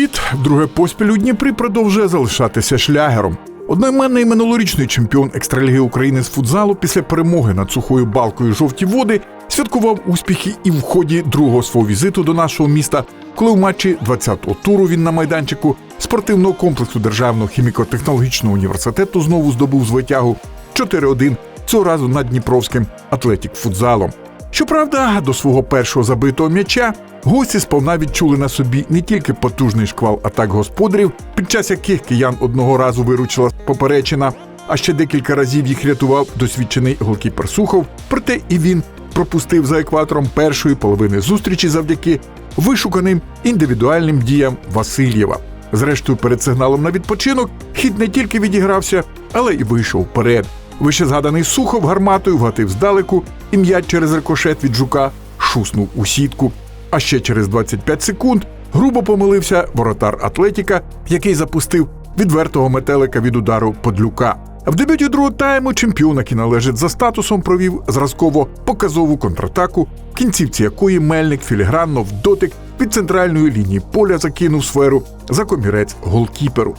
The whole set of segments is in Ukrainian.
Хід, друге поспіль у Дніпрі продовжує залишатися шлягером. Одноіменний минулорічний чемпіон екстраліги України з футзалу після перемоги над сухою балкою жовті води святкував успіхи і в ході другого свого візиту до нашого міста, коли в матчі 20-го туру він на майданчику спортивного комплексу Державного хіміко-технологічного університету знову здобув звитягу 4-1, цього разу над Дніпровським атлетік футзалом. Щоправда, до свого першого забитого м'яча гості сповна відчули на собі не тільки потужний шквал атак господарів, під час яких киян одного разу виручила поперечина, а ще декілька разів їх рятував досвідчений голкіпер Сухов. Проте і він пропустив за екватором першої половини зустрічі завдяки вишуканим індивідуальним діям Васильєва. Зрештою, перед сигналом на відпочинок хід не тільки відігрався, але і вийшов вперед. Вище згаданий Сухов гарматою вгатив здалеку, і м'яч через рикошет від жука шуснув у сітку. А ще через 25 секунд грубо помилився воротар Атлетіка, який запустив відвертого метелика від удару подлюка. В дебюті другого тайму чемпіон, який належить за статусом, провів зразково показову контратаку, в кінцівці якої мельник філігранно в дотик від центральної лінії поля закинув сферу за комірець голкіперу.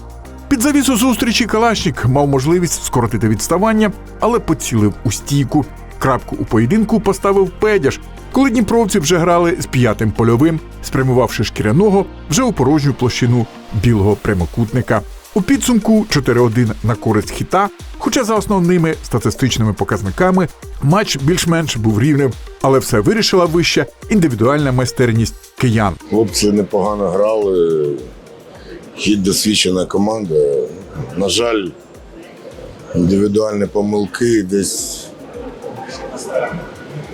Під завісу зустрічі Калашнік мав можливість скоротити відставання, але поцілив у стійку. Крапку у поєдинку поставив Педяш, коли дніпровці вже грали з п'ятим польовим, спрямувавши шкіряного вже у порожню площину білого прямокутника. У підсумку 4-1 на користь хіта, хоча за основними статистичними показниками матч більш-менш був рівним, але все вирішила вища індивідуальна майстерність киян. Хлопці непогано грали. Хід досвідчена команда. На жаль, індивідуальні помилки десь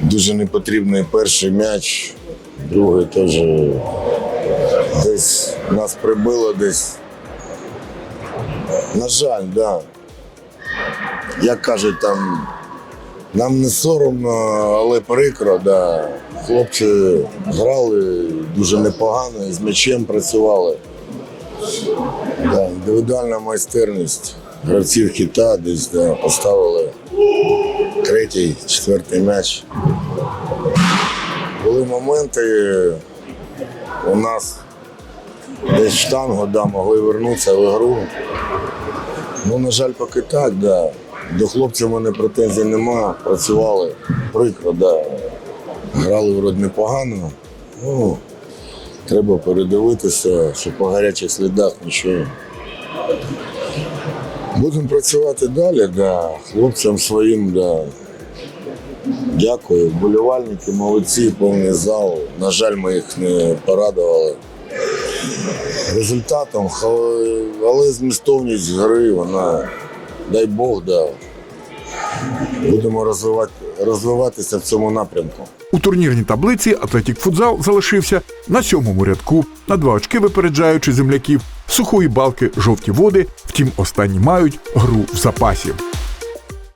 дуже непотрібний перший м'яч, другий теж десь нас прибило десь. На жаль, так. Да. Як кажуть, там нам не соромно, але прикро, да. Хлопці грали дуже непогано, з м'ячем працювали. Да, індивідуальна майстерність гравців хіта десь да, поставили третій, четвертий м'яч. Були моменти у нас десь штангу да, могли вернутися в ігру. Ну, на жаль, поки так, да. До хлопців у мене претензій нема, працювали прикро, да. грали вроді непогано. Ну, треба передивитися, що по гарячих слідах нічого. Будемо працювати далі, да. хлопцям своїм, да. дякую. Вболівальники молодці, повний зал. На жаль, ми їх не порадували результатом, але змістовність гри, вона, дай Бог, да. будемо розвивати, розвиватися в цьому напрямку. У турнірній таблиці Атлетік Футзал залишився на сьомому рядку, на два очки випереджаючи земляків сухої балки жовті води. Втім, останні мають гру в запасі.